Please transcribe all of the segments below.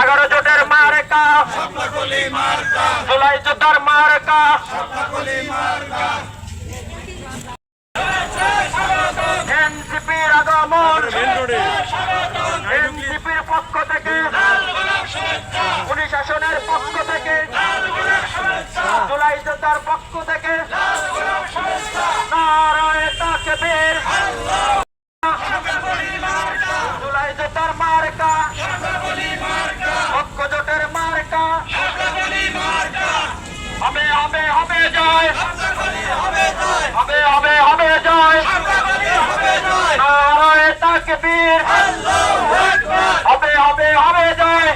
এগারো জোটের মার্কা। জুলাই যোদ্ধার মার্কা। এনসিপির আগমন। এনসিপির পক্ষ থেকে। উনি শাসনের পক্ষ থেকে। জুলাই যোদ্ধার পক্ষ থেকে। নারায়ণ তাকে হবে হবে হবে জয়। নারায় তাকবীর হবে হবে হবে জয়।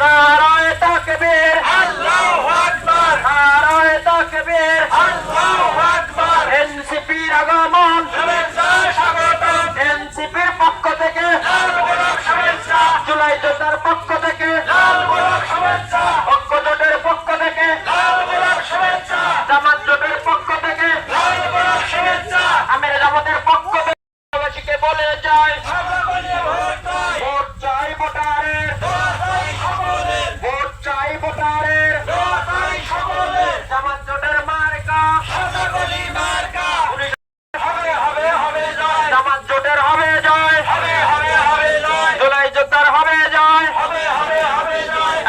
নারায় তাকবীর আগমন এনসিপির পক্ষ থেকে জুলাই পক্ষ থেকে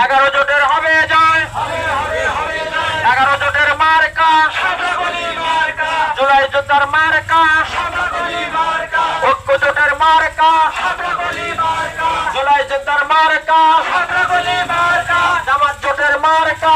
এগারো জোটের হবে জয়। এগারো জোটের মার্কা। জুলাই জোটার মার্কা। ঐক্য জোটের মার্কা। জুলাই জোটার মার্কা। জামাত জোটের মার্কা।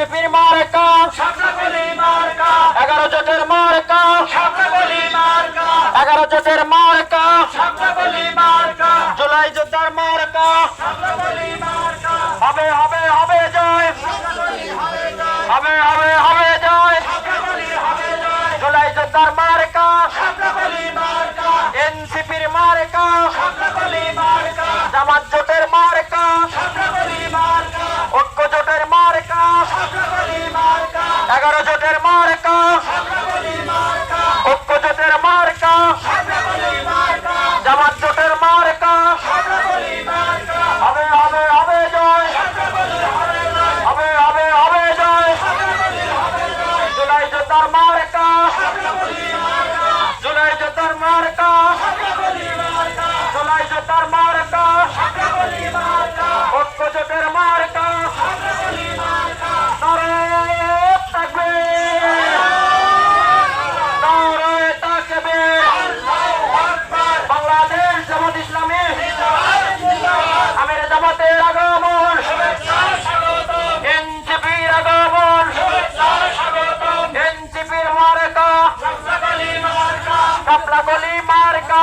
বিজেপির মার্কা। এগারো জোটের মার্কা। সাপনাগলি এগারো জোটের মার্কা। জুলাই যোদ্ধার মার্কা। হবে হবে হবে জয়। হবে হবে হবে জয়। জুলাই যোদ্ধার মার্কা। সাপনাগলি এনসিপির মার্কা সাপনাগলি মার্কা। জামাত এগারো জোটের মার্কা। ঐক্য জোটের মার্কা। জামাত জোটের মার্কা। হবে হবে হবে জয়। হবে হবে হবে জয়। জুলাই যোদ্ধার মার্কা। জুলাই যোদ্ধার মার্কা। জুলাই যোদ্ধার মার্কা। ঐক্য জোটের মার্কা। কাপলা গলি মার্কা